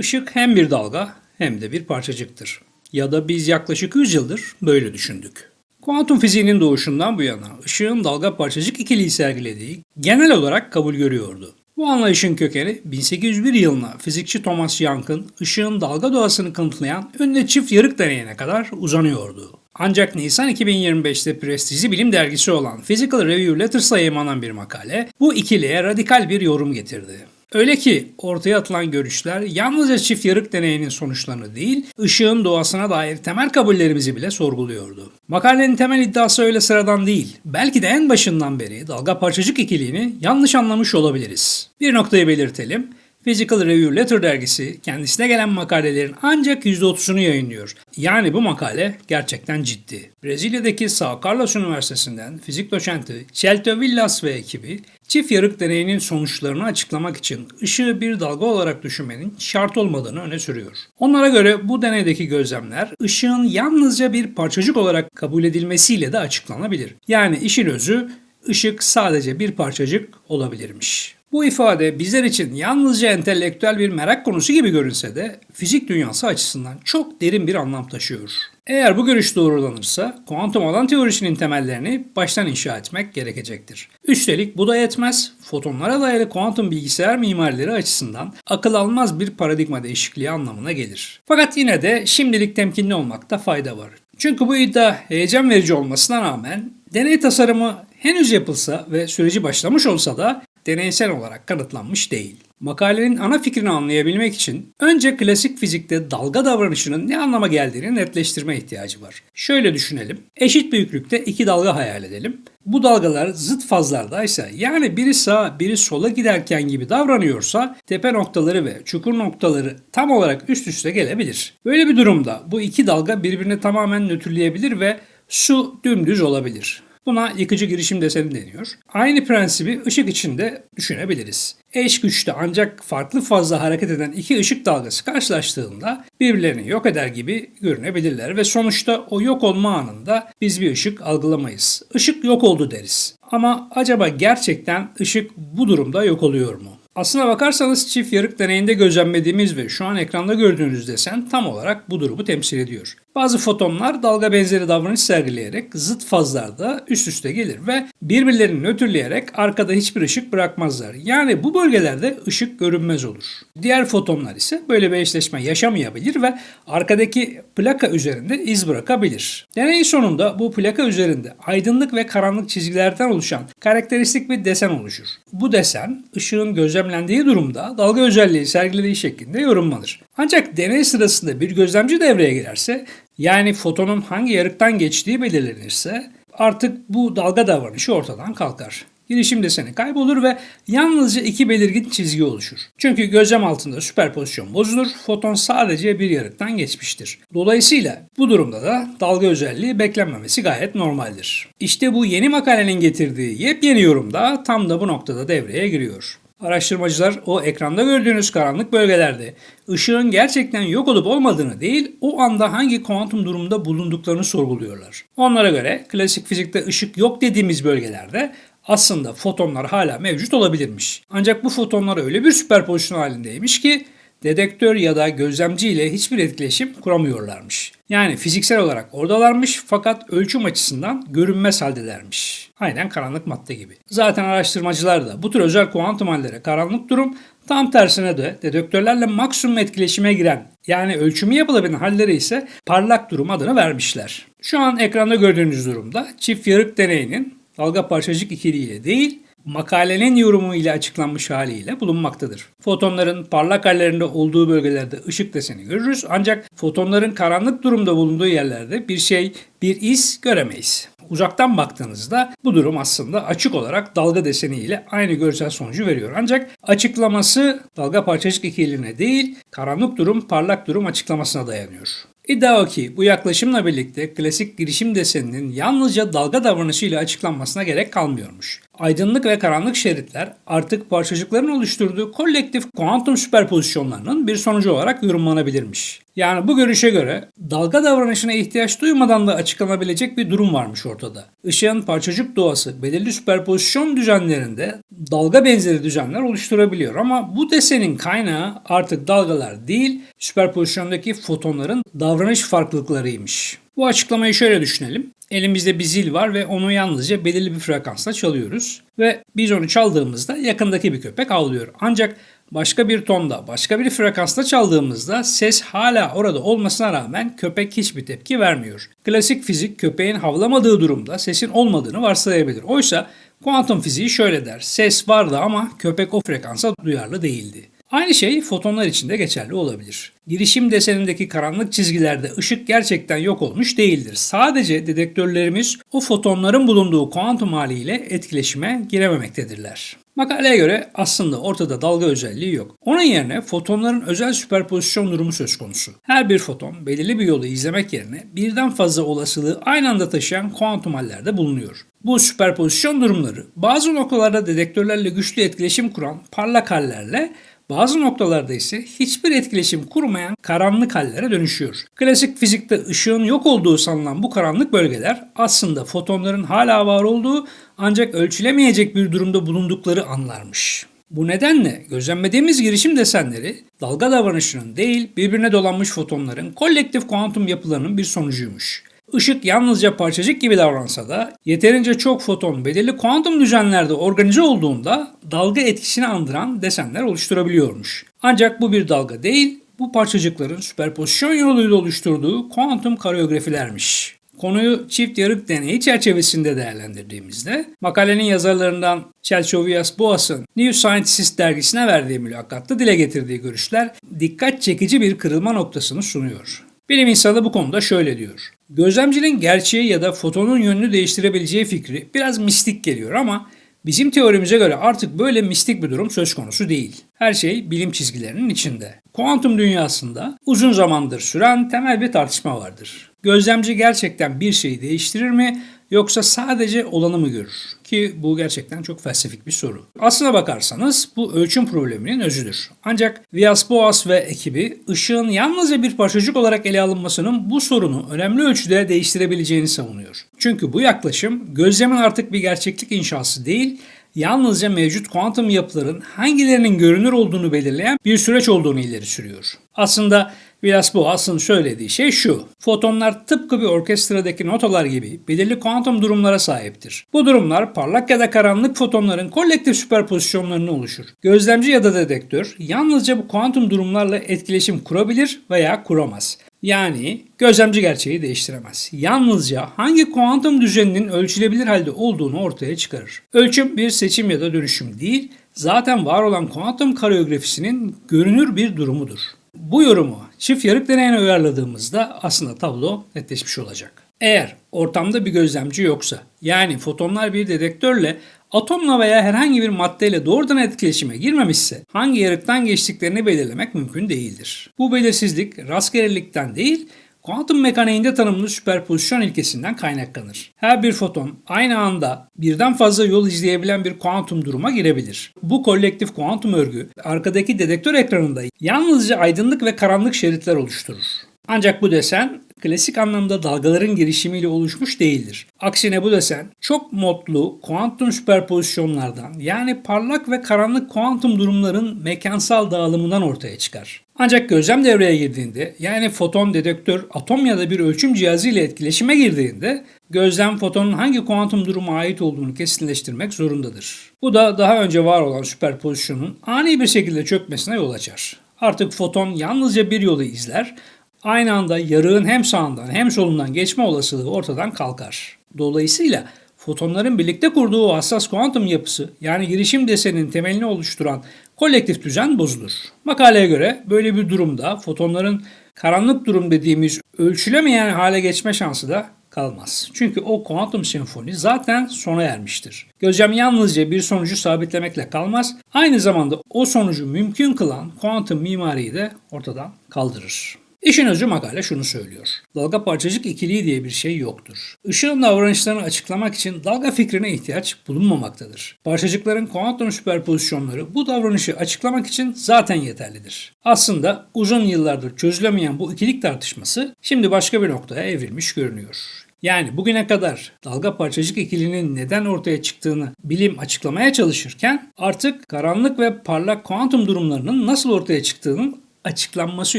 Işık hem bir dalga hem de bir parçacıktır. Ya da biz yaklaşık 100 yıldır böyle düşündük. Kuantum fiziğinin doğuşundan bu yana ışığın dalga parçacık ikiliği sergilediği genel olarak kabul görüyordu. Bu anlayışın kökeni 1801 yılına fizikçi Thomas Young'ın ışığın dalga doğasını kanıtlayan ünlü çift yarık deneyine kadar uzanıyordu. Ancak Nisan 2025'te prestijli bilim dergisi olan Physical Review Letters'a yayınlanan bir makale bu ikiliye radikal bir yorum getirdi. Öyle ki ortaya atılan görüşler yalnızca çift yarık deneyinin sonuçlarını değil, ışığın doğasına dair temel kabullerimizi bile sorguluyordu. Makalenin temel iddiası öyle sıradan değil. Belki de en başından beri dalga parçacık ikiliğini yanlış anlamış olabiliriz. Bir noktayı belirtelim. Physical Review Letter dergisi kendisine gelen makalelerin ancak %30'unu yayınlıyor. Yani bu makale gerçekten ciddi. Brezilya'daki São Carlos Üniversitesi'nden fizik doçenti Celto Villas ve ekibi çift yarık deneyinin sonuçlarını açıklamak için ışığı bir dalga olarak düşünmenin şart olmadığını öne sürüyor. Onlara göre bu deneydeki gözlemler ışığın yalnızca bir parçacık olarak kabul edilmesiyle de açıklanabilir. Yani işin özü ışık sadece bir parçacık olabilirmiş. Bu ifade bizler için yalnızca entelektüel bir merak konusu gibi görünse de fizik dünyası açısından çok derin bir anlam taşıyor. Eğer bu görüş doğrulanırsa kuantum alan teorisinin temellerini baştan inşa etmek gerekecektir. Üstelik bu da yetmez, fotonlara dayalı kuantum bilgisayar mimarileri açısından akıl almaz bir paradigma değişikliği anlamına gelir. Fakat yine de şimdilik temkinli olmakta fayda var. Çünkü bu iddia heyecan verici olmasına rağmen deney tasarımı henüz yapılsa ve süreci başlamış olsa da deneysel olarak kanıtlanmış değil. Makalenin ana fikrini anlayabilmek için önce klasik fizikte dalga davranışının ne anlama geldiğini netleştirme ihtiyacı var. Şöyle düşünelim. Eşit büyüklükte iki dalga hayal edelim. Bu dalgalar zıt fazlardaysa yani biri sağa biri sola giderken gibi davranıyorsa tepe noktaları ve çukur noktaları tam olarak üst üste gelebilir. Böyle bir durumda bu iki dalga birbirini tamamen nötrleyebilir ve su dümdüz olabilir. Buna yıkıcı girişim deseni deniyor. Aynı prensibi ışık için de düşünebiliriz. Eş güçte ancak farklı fazla hareket eden iki ışık dalgası karşılaştığında birbirlerini yok eder gibi görünebilirler ve sonuçta o yok olma anında biz bir ışık algılamayız. Işık yok oldu deriz. Ama acaba gerçekten ışık bu durumda yok oluyor mu? Aslına bakarsanız çift yarık deneyinde gözlemlediğimiz ve şu an ekranda gördüğünüz desen tam olarak bu durumu temsil ediyor. Bazı fotonlar dalga benzeri davranış sergileyerek zıt fazlarda üst üste gelir ve birbirlerini nötrleyerek arkada hiçbir ışık bırakmazlar. Yani bu bölgelerde ışık görünmez olur. Diğer fotonlar ise böyle bir eşleşme yaşamayabilir ve arkadaki plaka üzerinde iz bırakabilir. Deney sonunda bu plaka üzerinde aydınlık ve karanlık çizgilerden oluşan karakteristik bir desen oluşur. Bu desen ışığın gözlemlendiği durumda dalga özelliği sergilediği şeklinde yorumlanır. Ancak deney sırasında bir gözlemci devreye girerse yani fotonun hangi yarıktan geçtiği belirlenirse artık bu dalga davranışı ortadan kalkar. Girişim deseni kaybolur ve yalnızca iki belirgin çizgi oluşur. Çünkü gözlem altında süperpozisyon bozulur, foton sadece bir yarıktan geçmiştir. Dolayısıyla bu durumda da dalga özelliği beklenmemesi gayet normaldir. İşte bu yeni makalenin getirdiği yepyeni yorum da tam da bu noktada devreye giriyor. Araştırmacılar o ekranda gördüğünüz karanlık bölgelerde ışığın gerçekten yok olup olmadığını değil, o anda hangi kuantum durumda bulunduklarını sorguluyorlar. Onlara göre klasik fizikte ışık yok dediğimiz bölgelerde aslında fotonlar hala mevcut olabilirmiş. Ancak bu fotonlar öyle bir süperpozisyon halindeymiş ki dedektör ya da gözlemci ile hiçbir etkileşim kuramıyorlarmış. Yani fiziksel olarak oradalarmış fakat ölçüm açısından görünmez haldelermiş. Aynen karanlık madde gibi. Zaten araştırmacılar da bu tür özel kuantum hallere karanlık durum tam tersine de dedektörlerle maksimum etkileşime giren yani ölçümü yapılabilen hallere ise parlak durum adını vermişler. Şu an ekranda gördüğünüz durumda çift yarık deneyinin dalga parçacık ikiliğiyle değil makalenin yorumu ile açıklanmış haliyle bulunmaktadır. Fotonların parlak hallerinde olduğu bölgelerde ışık deseni görürüz ancak fotonların karanlık durumda bulunduğu yerlerde bir şey, bir iz göremeyiz. Uzaktan baktığınızda bu durum aslında açık olarak dalga deseni ile aynı görsel sonucu veriyor. Ancak açıklaması dalga parçacık ikiliğine değil, karanlık durum, parlak durum açıklamasına dayanıyor. İddia o ki bu yaklaşımla birlikte klasik girişim deseninin yalnızca dalga davranışıyla açıklanmasına gerek kalmıyormuş. Aydınlık ve karanlık şeritler artık parçacıkların oluşturduğu kolektif kuantum süperpozisyonlarının bir sonucu olarak yorumlanabilirmiş. Yani bu görüşe göre dalga davranışına ihtiyaç duymadan da açıklanabilecek bir durum varmış ortada. Işığın parçacık doğası belirli süperpozisyon düzenlerinde dalga benzeri düzenler oluşturabiliyor ama bu desenin kaynağı artık dalgalar değil süperpozisyondaki fotonların davranış farklılıklarıymış. Bu açıklamayı şöyle düşünelim. Elimizde bir zil var ve onu yalnızca belirli bir frekansla çalıyoruz. Ve biz onu çaldığımızda yakındaki bir köpek avlıyor. Ancak başka bir tonda, başka bir frekansta çaldığımızda ses hala orada olmasına rağmen köpek hiçbir tepki vermiyor. Klasik fizik köpeğin havlamadığı durumda sesin olmadığını varsayabilir. Oysa kuantum fiziği şöyle der. Ses vardı ama köpek o frekansa duyarlı değildi. Aynı şey fotonlar için de geçerli olabilir. Girişim desenindeki karanlık çizgilerde ışık gerçekten yok olmuş değildir. Sadece dedektörlerimiz o fotonların bulunduğu kuantum haliyle etkileşime girememektedirler. Makaleye göre aslında ortada dalga özelliği yok. Onun yerine fotonların özel süperpozisyon durumu söz konusu. Her bir foton belirli bir yolu izlemek yerine birden fazla olasılığı aynı anda taşıyan kuantum hallerde bulunuyor. Bu süperpozisyon durumları bazı noktalarda dedektörlerle güçlü etkileşim kuran parlak hallerle bazı noktalarda ise hiçbir etkileşim kurmayan karanlık hallere dönüşüyor. Klasik fizikte ışığın yok olduğu sanılan bu karanlık bölgeler aslında fotonların hala var olduğu ancak ölçülemeyecek bir durumda bulundukları anlarmış. Bu nedenle gözlemlediğimiz girişim desenleri dalga davranışının değil birbirine dolanmış fotonların kolektif kuantum yapılarının bir sonucuymuş. Işık yalnızca parçacık gibi davransa da yeterince çok foton belirli kuantum düzenlerde organize olduğunda dalga etkisini andıran desenler oluşturabiliyormuş. Ancak bu bir dalga değil, bu parçacıkların süperpozisyon yoluyla oluşturduğu kuantum kareografilermiş. Konuyu çift yarık deneyi çerçevesinde değerlendirdiğimizde makalenin yazarlarından Chelchovias Boas'ın New Scientist dergisine verdiği mülakatta dile getirdiği görüşler dikkat çekici bir kırılma noktasını sunuyor. Bilim insanı bu konuda şöyle diyor. Gözlemcinin gerçeği ya da fotonun yönünü değiştirebileceği fikri biraz mistik geliyor ama bizim teorimize göre artık böyle mistik bir durum söz konusu değil. Her şey bilim çizgilerinin içinde. Kuantum dünyasında uzun zamandır süren temel bir tartışma vardır. Gözlemci gerçekten bir şeyi değiştirir mi yoksa sadece olanı mı görür? Ki bu gerçekten çok felsefik bir soru. Aslına bakarsanız bu ölçüm probleminin özüdür. Ancak Villas-Boas ve ekibi ışığın yalnızca bir parçacık olarak ele alınmasının bu sorunu önemli ölçüde değiştirebileceğini savunuyor. Çünkü bu yaklaşım gözlemin artık bir gerçeklik inşası değil, yalnızca mevcut kuantum yapıların hangilerinin görünür olduğunu belirleyen bir süreç olduğunu ileri sürüyor. Aslında Villas-Boas'ın söylediği şey şu. Fotonlar tıpkı bir orkestradaki notalar gibi belirli kuantum durumlara sahiptir. Bu durumlar parlak ya da karanlık fotonların kolektif süperpozisyonlarını oluşur. Gözlemci ya da dedektör yalnızca bu kuantum durumlarla etkileşim kurabilir veya kuramaz. Yani gözlemci gerçeği değiştiremez. Yalnızca hangi kuantum düzeninin ölçülebilir halde olduğunu ortaya çıkarır. Ölçüm bir seçim ya da dönüşüm değil, zaten var olan kuantum kareografisinin görünür bir durumudur. Bu yorumu çift yarık deneyine uyarladığımızda aslında tablo netleşmiş olacak. Eğer ortamda bir gözlemci yoksa, yani fotonlar bir dedektörle atomla veya herhangi bir maddeyle doğrudan etkileşime girmemişse hangi yarıktan geçtiklerini belirlemek mümkün değildir. Bu belirsizlik rastgelelikten değil, Kuantum mekaniğinde tanımlı süperpozisyon ilkesinden kaynaklanır. Her bir foton aynı anda birden fazla yol izleyebilen bir kuantum duruma girebilir. Bu kolektif kuantum örgü arkadaki dedektör ekranında yalnızca aydınlık ve karanlık şeritler oluşturur. Ancak bu desen klasik anlamda dalgaların girişimiyle oluşmuş değildir. Aksine bu desen çok modlu kuantum süperpozisyonlardan yani parlak ve karanlık kuantum durumların mekansal dağılımından ortaya çıkar. Ancak gözlem devreye girdiğinde yani foton dedektör atom ya da bir ölçüm cihazı ile etkileşime girdiğinde gözlem fotonun hangi kuantum duruma ait olduğunu kesinleştirmek zorundadır. Bu da daha önce var olan süperpozisyonun ani bir şekilde çökmesine yol açar. Artık foton yalnızca bir yolu izler aynı anda yarığın hem sağından hem solundan geçme olasılığı ortadan kalkar. Dolayısıyla fotonların birlikte kurduğu hassas kuantum yapısı yani girişim deseninin temelini oluşturan kolektif düzen bozulur. Makaleye göre böyle bir durumda fotonların karanlık durum dediğimiz ölçülemeyen hale geçme şansı da kalmaz. Çünkü o kuantum senfoni zaten sona ermiştir. Gözlem yalnızca bir sonucu sabitlemekle kalmaz, aynı zamanda o sonucu mümkün kılan kuantum mimariyi de ortadan kaldırır. İşin özü makale şunu söylüyor. Dalga parçacık ikiliği diye bir şey yoktur. Işığın davranışlarını açıklamak için dalga fikrine ihtiyaç bulunmamaktadır. Parçacıkların kuantum süperpozisyonları bu davranışı açıklamak için zaten yeterlidir. Aslında uzun yıllardır çözülemeyen bu ikilik tartışması şimdi başka bir noktaya evrilmiş görünüyor. Yani bugüne kadar dalga parçacık ikilinin neden ortaya çıktığını bilim açıklamaya çalışırken artık karanlık ve parlak kuantum durumlarının nasıl ortaya çıktığının açıklanması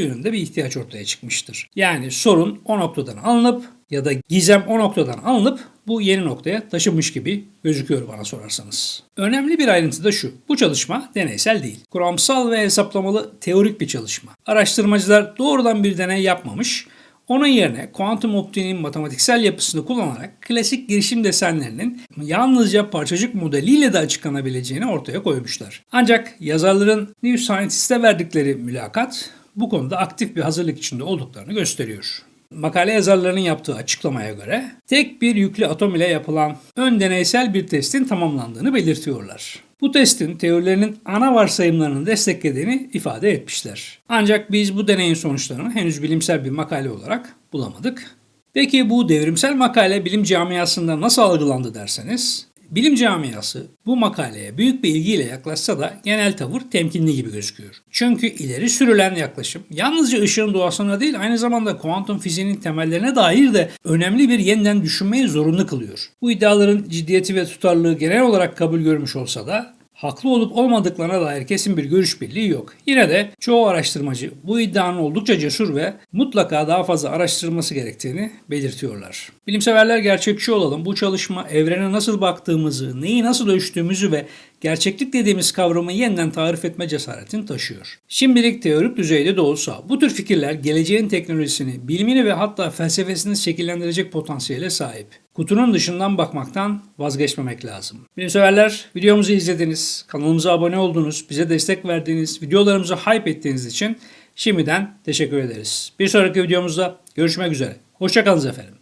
yönünde bir ihtiyaç ortaya çıkmıştır. Yani sorun o noktadan alınıp ya da gizem o noktadan alınıp bu yeni noktaya taşınmış gibi gözüküyor bana sorarsanız. Önemli bir ayrıntı da şu. Bu çalışma deneysel değil. Kuramsal ve hesaplamalı teorik bir çalışma. Araştırmacılar doğrudan bir deney yapmamış, onun yerine kuantum optiğinin matematiksel yapısını kullanarak klasik girişim desenlerinin yalnızca parçacık modeliyle de açıklanabileceğini ortaya koymuşlar. Ancak yazarların New Scientist'e verdikleri mülakat bu konuda aktif bir hazırlık içinde olduklarını gösteriyor. Makale yazarlarının yaptığı açıklamaya göre tek bir yüklü atom ile yapılan ön deneysel bir testin tamamlandığını belirtiyorlar. Bu testin teorilerinin ana varsayımlarını desteklediğini ifade etmişler. Ancak biz bu deneyin sonuçlarını henüz bilimsel bir makale olarak bulamadık. Peki bu devrimsel makale bilim camiasında nasıl algılandı derseniz, bilim camiası bu makaleye büyük bir ilgiyle yaklaşsa da genel tavır temkinli gibi gözüküyor. Çünkü ileri sürülen yaklaşım yalnızca ışığın doğasına değil aynı zamanda kuantum fiziğinin temellerine dair de önemli bir yeniden düşünmeyi zorunlu kılıyor. Bu iddiaların ciddiyeti ve tutarlılığı genel olarak kabul görmüş olsa da haklı olup olmadıklarına dair kesin bir görüş birliği yok. Yine de çoğu araştırmacı bu iddianın oldukça cesur ve mutlaka daha fazla araştırılması gerektiğini belirtiyorlar. Bilimseverler gerçekçi olalım. Bu çalışma evrene nasıl baktığımızı, neyi nasıl ölçtüğümüzü ve gerçeklik dediğimiz kavramı yeniden tarif etme cesaretini taşıyor. Şimdilik teorik düzeyde de olsa bu tür fikirler geleceğin teknolojisini, bilimini ve hatta felsefesini şekillendirecek potansiyele sahip. Kutunun dışından bakmaktan vazgeçmemek lazım. Bilimseverler videomuzu izlediniz, kanalımıza abone oldunuz, bize destek verdiğiniz, videolarımızı hype ettiğiniz için şimdiden teşekkür ederiz. Bir sonraki videomuzda görüşmek üzere. Hoşçakalın efendim.